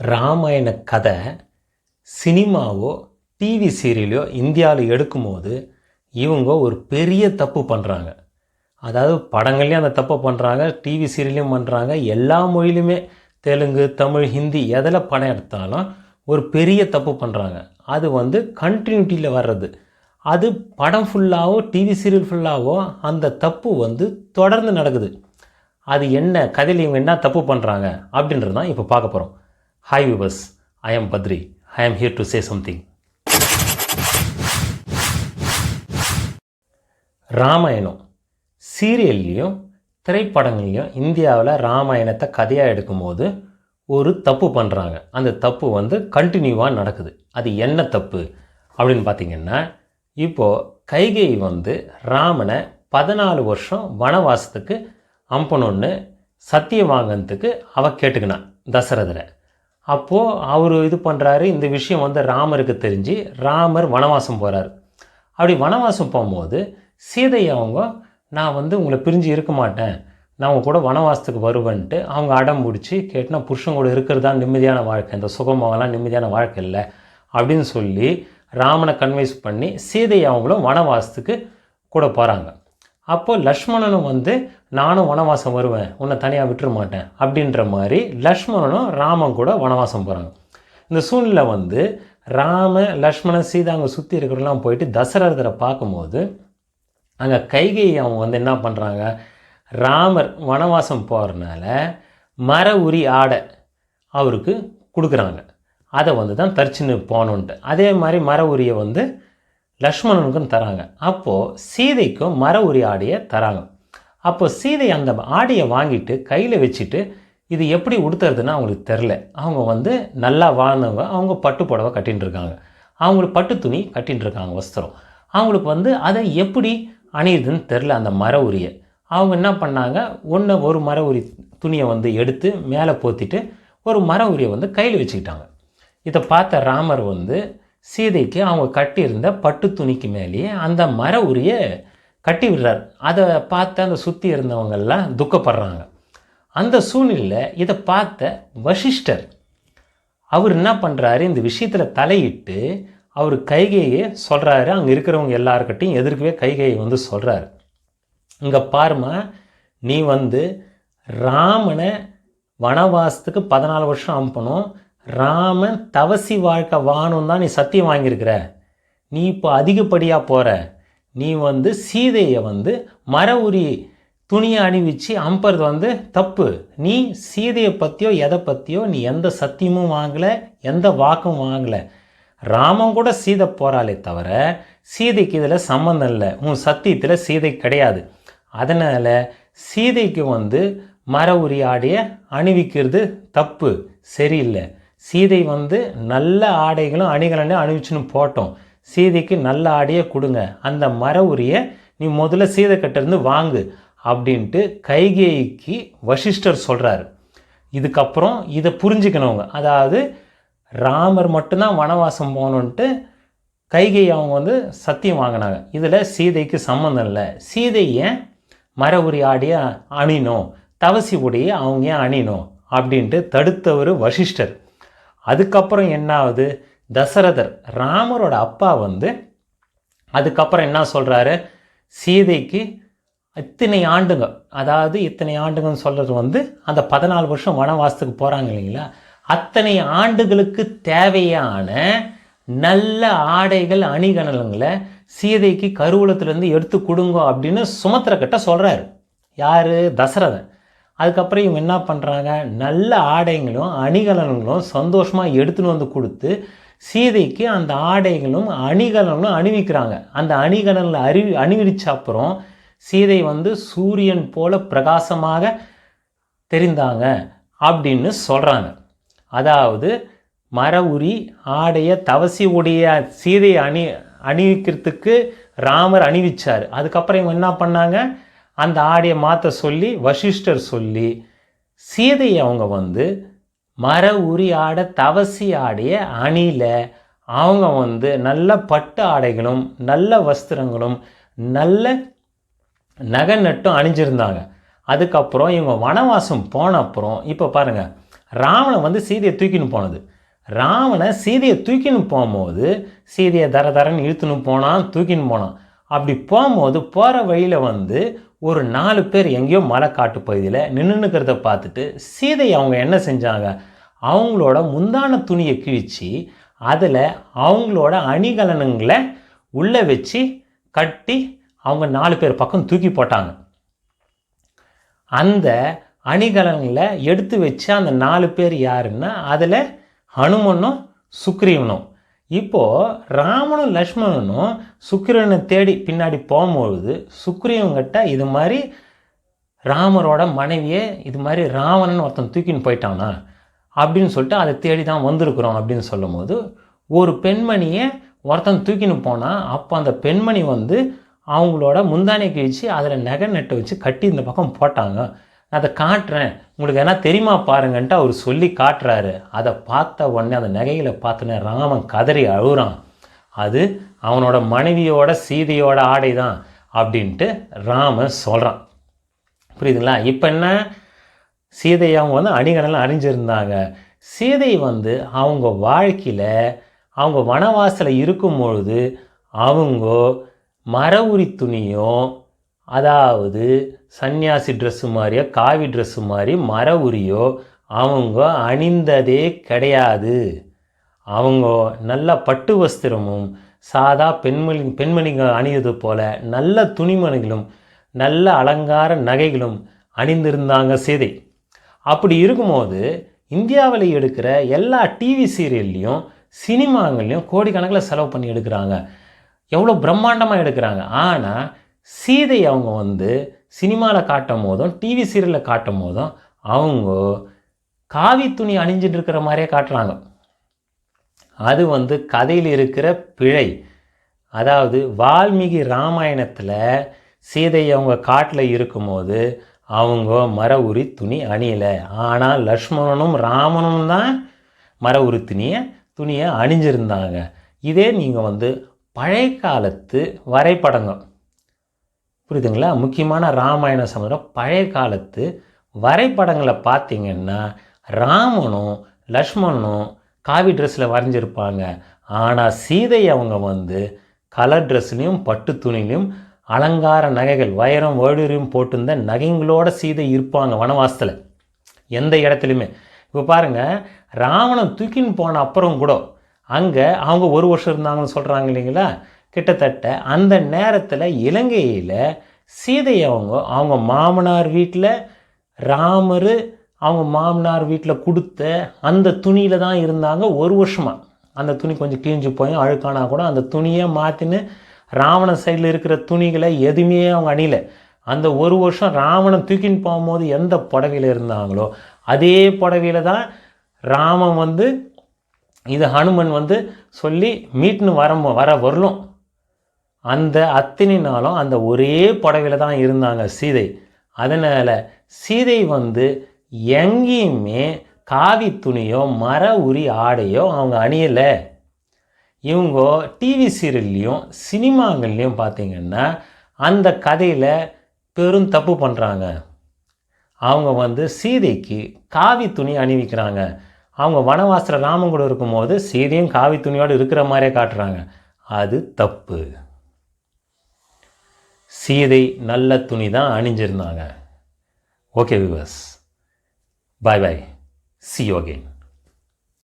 ராமாயண கதை சினிமாவோ டிவி சீரியலையோ இந்தியாவில் எடுக்கும்போது இவங்க ஒரு பெரிய தப்பு பண்ணுறாங்க அதாவது படங்கள்லேயும் அந்த தப்பை பண்ணுறாங்க டிவி சீரியல்லையும் பண்ணுறாங்க எல்லா மொழியிலுமே தெலுங்கு தமிழ் ஹிந்தி எதில் படம் எடுத்தாலும் ஒரு பெரிய தப்பு பண்ணுறாங்க அது வந்து கண்டினியூட்டியில் வர்றது. அது படம் ஃபுல்லாகவோ டிவி சீரியல் ஃபுல்லாகவோ அந்த தப்பு வந்து தொடர்ந்து நடக்குது. அது என்ன கதையில் இவங்க என்ன தப்பு பண்ணுறாங்க அப்படின்றது தான் இப்போ பார்க்க போகிறோம் hi viewers I am Badri I am here to say something Ramayanam. சீரியல்லையும் திரைப்படங்கள்லையும் இந்தியாவில் ராமாயணத்தை கதையாக எடுக்கும்போது ஒரு தப்பு பண்ணுறாங்க அந்த தப்பு வந்து கண்டினியூவாக நடக்குது. அது என்ன தப்பு? அப்படின்னு பார்த்தீங்கன்னா இப்போது கைகேயி வந்து ராமனை பதினாலு வருஷம் வனவாசத்துக்கு அம்பணுன்னு சத்தியம் வாங்கினதுக்கு அவ கேட்டுக்கினான் தசரதரை. அப்போது அவர் இது பண்ணுறாரு இந்த விஷயம் வந்து ராமருக்கு தெரிஞ்சு ராமர் வனவாசம் போகிறார் அப்படி வனவாசம் போகும்போது சீதை அவங்க நான் வந்து உங்களை பிரிஞ்சு இருக்க மாட்டேன். நான் உங்க கூட வனவாசத்துக்கு வருவேன்ட்டு அவங்க அடம் பிடிச்சி கேட்டுனா புருஷன் கூட இருக்கிறது தான் நிம்மதியான வாழ்க்கை? இந்த சுகமாகலாம் நிம்மதியான வாழ்க்கை இல்லை. அப்படின்னு சொல்லி ராமனை கன்வின்ஸ் பண்ணி சீதை அவங்களும் வனவாசத்துக்கு கூட போகிறாங்க அப்போ லக்ஷ்மணனும் வந்து நானும் வனவாசம் வருவேன் உன்னை தனியாக விட்டுற மாட்டேன் அப்படின்ற மாதிரி லக்ஷ்மணனும் ராமன் கூட வனவாசம் போகிறாங்க இந்த சூழ்நிலை வந்து ராம லக்ஷ்மணன் சீதா அங்கே சுற்றி இருக்கிறவங்களாம் போயிட்டு தசரதரை பார்க்கும்போது அங்கே கைகை அவங்க வந்து என்ன பண்ணுறாங்க ராமர் வனவாசம் போகிறனால மர உரி ஆடை அவருக்கு கொடுக்குறாங்க. அதை வந்து தான் தரிச்சுன்னு போகணுன்ட்டு. அதே மாதிரி மர உரியை வந்து லக்ஷ்மணனுக்கும் தராங்க. அப்போது சீதைக்கும் மர உரி ஆடையை தராங்க. அப்போது சீதை அந்த ஆடையை வாங்கிட்டு கையில் வச்சுட்டு இது எப்படி உடுத்துறதுன்னு அவங்களுக்கு தெரில அவங்க வந்து நல்லா வாழ்ந்தவங்க அவங்க பட்டு புடவை கட்டின்னு இருக்காங்க. அவங்களுக்கு பட்டு துணி கட்டின்னு இருக்காங்க வஸ்திரம். அவங்களுக்கு வந்து அதை எப்படி அணியுதுன்னு தெரில அந்த மர உரியை. அவங்க என்ன பண்ணாங்க? ஒன்று ஒரு மர உரி துணியை வந்து எடுத்து மேலே போத்திட்டு ஒரு மர உரியை வந்து கையில் வச்சுக்கிட்டாங்க. இதை பார்த்த ராமர் வந்து சீதைக்கு அவங்க கட்டியிருந்த பட்டு துணிக்கு மேலேயே அந்த மர உரிய கட்டி விடுறார். அதை பார்த்து அந்த சுற்றி இருந்தவங்கெல்லாம் துக்கப்படுறாங்க. அந்த சூழ்நிலையில் இதை பார்த்த வசிஷ்டர் அவர் என்ன பண்ணுறாரு இந்த விஷயத்தில் தலையிட்டு அவர் கைகையை சொல்கிறாரு அங்கே இருக்கிறவங்க எல்லாருக்கிட்டையும் எதிர்க்கவே கைகையை வந்து சொல்கிறாரு இங்கே பாருமா நீ வந்து ராமனை வனவாசத்துக்கு பதினாலு வருஷம் அனுப்பணும். ராமன் தவசி வாழ்க்கை வாணும் தான் நீ சத்தியம் வாங்கியிருக்கிற. நீ இப்போ அதிகப்படியாக போகிற நீ வந்து சீதையை வந்து மர உரி துணியை அணிவிச்சு அம்புறது வந்து தப்பு. நீ சீதையை பற்றியோ எதை பற்றியோ நீ எந்த சத்தியமும் வாங்கலை எந்த வாக்கும் வாங்கலை. ராமன் கூட சீதை போகிறாளே தவிர சீதைக்கு இதில் சம்மந்தம் இல்லை. உன் சத்தியத்தில் சீதை கிடையாது. அதனால் சீதைக்கு வந்து மர உரி ஆடிய அணிவிக்கிறது தப்பு. சரியில்லை. சீதை வந்து நல்ல ஆடைகளும் அணிகலனும் அணிவிச்சுன்னு போட்டோம். சீதைக்கு நல்ல ஆடையை கொடுங்க. அந்த மர உரியை நீ முதல்ல சீதை கிட்டேருந்து வாங்கு அப்படின்ட்டு கைகேயிக்கு வசிஷ்டர் சொல்கிறாரு இதுக்கப்புறம் இதை புரிஞ்சுக்கணவங்க அதாவது ராமர் மட்டும்தான் வனவாசம் போகணுன்ட்டு கைகை அவங்க வந்து சத்தியம் வாங்கினாங்க. இதில் சீதைக்கு சம்மந்தம் இல்லை. சீதை ஏன் மர உரி ஆடிய அணினோம் தவசி உடைய அவங்க ஏன் அணினோம் அப்படின்ட்டு தடுத்தவர் வசிஷ்டர். அதுக்கப்புறம் என்ன ஆகுது தசரதர் ராமரோட அப்பா வந்து அதுக்கப்புறம் என்ன சொல்கிறாரு சீதைக்கு இத்தனை ஆண்டுங்க அதாவது இத்தனை ஆண்டுங்கன்னு சொல்கிறது வந்து அந்த பதினாலு வருஷம் வனவாசத்துக்கு போகிறாங்க இல்லைங்களா? அத்தனை ஆண்டுகளுக்கு தேவையான நல்ல ஆடைகள் அணிகணலங்களை சீதைக்கு கருவூலத்திலேருந்து எடுத்து கொடுங்க அப்படின்னு சுமத்திரக்கிட்ட சொல்கிறாரு யார்? தசரதன் அதுக்கப்புறம் இவங்க என்ன பண்ணுறாங்க நல்ல ஆடைகளும் அணிகலன்களும் சந்தோஷமாக எடுத்துன்னு வந்து கொடுத்து சீதைக்கு அந்த ஆடைகளும் அணிகலனும் அணிவிக்கிறாங்க. அந்த அணிகலனில் அறி அணிவிச்ச அப்புறம் சீதை வந்து சூரியன் போல பிரகாசமாக தெரிந்தாங்க அப்படின்னு சொல்கிறாங்க அதாவது மர உரி ஆடைய தவசி உடைய சீதையை அணி அணிவிக்கிறதுக்கு ராமர் அணிவிச்சார். அதுக்கப்புறம் இவங்க என்ன பண்ணாங்க? அந்த ஆடையை மாற்ற சொல்லி வசிஷ்டர் சொல்லி சீதையை அவங்க வந்து மர உரி ஆடை தவசி ஆடையை அணியில் அவங்க வந்து நல்ல பட்டு ஆடைகளும் நல்ல வஸ்திரங்களும் நல்ல நகை நட்டும் அணிஞ்சிருந்தாங்க. அதுக்கப்புறம் இவங்க வனவாசம் போன அப்புறம் இப்போ பாருங்கள் ராவணன் வந்து சீதையை தூக்கின்னு போனது. ராவணை சீதையை தூக்கின்னு போகும்போது சீதையை தர தரன்னு இழுத்துன்னு போனான் தூக்கின்னு போனான். அப்படி போகும்போது போகிற வழியில் வந்து ஒரு நாலு பேர் எங்கேயோ மலை காட்டு பகுதியில் நின்றுக்கிறத பார்த்துட்டு சீதை அவங்க என்ன செஞ்சாங்க? அவங்களோட முந்தான துணியை கிழிச்சு அதில் அவங்களோட அணிகலனுங்களை உள்ளே வச்சு கட்டி அவங்க நாலு பேர் பக்கம் தூக்கி போட்டாங்க. அந்த அணிகலன்களை எடுத்து வச்சு அந்த நாலு பேர் யாருன்னா அதில் ஹனுமனும் சுக்ரீவனும். இப்போது ராமனும் லக்ஷ்மணனும் சுக்கிரனை தேடி பின்னாடி போகும்பொழுது சுக்ரீவன்கிட்ட இது மாதிரி ராமரோட மனைவியே இது மாதிரி ராவணன் ஒருத்தன் தூக்கின்னு போயிட்டானா அப்படின்னு சொல்லிட்டு அதை தேடி தான் வந்திருக்கிறோம் அப்படின்னு சொல்லும்போது ஒரு பெண்மணியை ஒருத்தன் தூக்கின்னு போனால் அப்போ அந்த பெண்மணி வந்து அவங்களோட முந்தானை கிழிச்சு அதில் நகை நட்டு வச்சு கட்டி இந்த பக்கம் போட்டாங்க. அதை காட்டுறேன். உங்களுக்கு என்ன தெரியுமா பாருங்கன்ட்டு அவர் சொல்லி காட்டுறாரு. அதை பார்த்த உடனே அந்த நகையில் பார்த்தோன்னே ராமன் கதறி அழுகுறான். அது அவனோட மனைவியோட சீதையோட ஆடை தான் அப்படின்ட்டு ராமன் சொல்கிறான் புரியுதுங்களா? இப்போ என்ன? சீதை அவங்க வந்து அணிகலெல்லாம் அணிஞ்சிருந்தாங்க. சீதை வந்து அவங்க வாழ்க்கையில் அவங்க வனவாசலில் இருக்கும் பொழுது அவங்க மர உரி துணியும் அதாவது சன்னியாசி ட்ரெஸ்ஸு மாதிரியோ காவி ட்ரெஸ்ஸு மாதிரி மர உரியோ அவங்க அணிந்ததே கிடையாது. அவங்க நல்ல பட்டு வஸ்திரமும் சாதா பெண்மணி பெண்மணிகள் அணியது போல நல்ல துணிமணிகளும் நல்ல அலங்கார நகைகளும் அணிந்திருந்தாங்க சீதை. அப்படி இருக்கும்போது இந்தியாவில் எடுக்கிற எல்லா டிவி சீரியல்லையும் சினிமாங்கள்லையும் கோடிக்கணக்கில் செலவு பண்ணி எடுக்கிறாங்க. எவ்வளோ பிரம்மாண்டமாக எடுக்கிறாங்க. ஆனால் சீதை அவங்க வந்து சினிமாவில் காட்டும் போதும் டிவி சீரியலில் காட்டும் போதும் அவங்க காவி துணி அணிஞ்சிட்டு இருக்கிற மாதிரியே காட்டுறாங்க. அது வந்து கதையில் இருக்கிற பிழை. அதாவது வால்மீகி ராமாயணத்தில் சீதை அவங்க காட்டில் இருக்கும்போது அவங்க மர உரி துணி அணியலை. ஆனால் லக்ஷ்மணனும் ராமனும் தான் மர உரி துணியை துணியை அணிஞ்சிருந்தாங்க. இதே நீங்கள் வந்து பழைய காலத்து வரைபடங்கள். புரியுதுங்களா? முக்கியமான ராமாயண சமுதிரம் பழைய காலத்து வரைபடங்களை பார்த்தீங்கன்னா ராமனும் லக்ஷ்மணனும் காவி ட்ரெஸ்ஸில் வரைஞ்சிருப்பாங்க. ஆனால் சீதை அவங்க வந்து கலர் ட்ரெஸ்லேயும் பட்டு துணிலையும் அலங்கார நகைகள் வைரம் வேடுரியும் போட்டிருந்த நகைங்களோட சீதை இருப்பாங்க வனவாசத்தில். எந்த இடத்துலையுமே. இப்போ பாருங்கள் ராவணன் தூக்கின்னு போன அப்புறம் கூட அங்கே அவங்க ஒரு வருஷம் இருந்தாங்கன்னு சொல்கிறாங்க இல்லைங்களா? கிட்டத்தட்ட அந்த நேரத்தில் இலங்கையில் சீதை அவங்க அவங்க மாமனார் வீட்டில் ராமர் அவங்க மாமனார் வீட்டில் கொடுத்த அந்த துணியில் தான் இருந்தாங்க ஒரு வருஷமாக அந்த துணி கொஞ்சம் கிழிஞ்சு போய் அழுக்கானா கூட அந்த துணியை மாற்றின்னு ராவணன் சைடில் இருக்கிற துணிகளை எதுவுமே அவங்க அணியில. அந்த ஒரு வருஷம் ராவணன் தூக்கின்னு போகும்போது எந்த புடவையில் இருந்தாங்களோ அதே புடவையில் தான் ராமன் வந்து இது ஹனுமன் வந்து சொல்லி மீட்னு வர வர வரலும் அந்த அத்தினி நாளும் அந்த ஒரே புடவையில் தான் இருந்தாங்க சீதை. அதனால் சீதை வந்து எங்கேயுமே காவி துணியோ மர உரி ஆடையோ அவங்க அணியலை. இவங்க டிவி சீரியல்லையும் சினிமாங்கள்லையும் பார்த்தீங்கன்னா அந்த கதையில் பெரும் தப்பு பண்ணுறாங்க அவங்க வந்து சீதைக்கு காவி துணி அணிவிக்கிறாங்க. அவங்க வனவாசர ராமன் கூட இருக்கும்போது சீதையும் காவி துணியோடு இருக்கிற மாதிரியே காட்டுறாங்க. அது தப்பு. சீதை நல்ல துணி தான் அணிஞ்சிருந்தாங்க ஓகே விவஸ் பாய் பாய் சி யோகேன்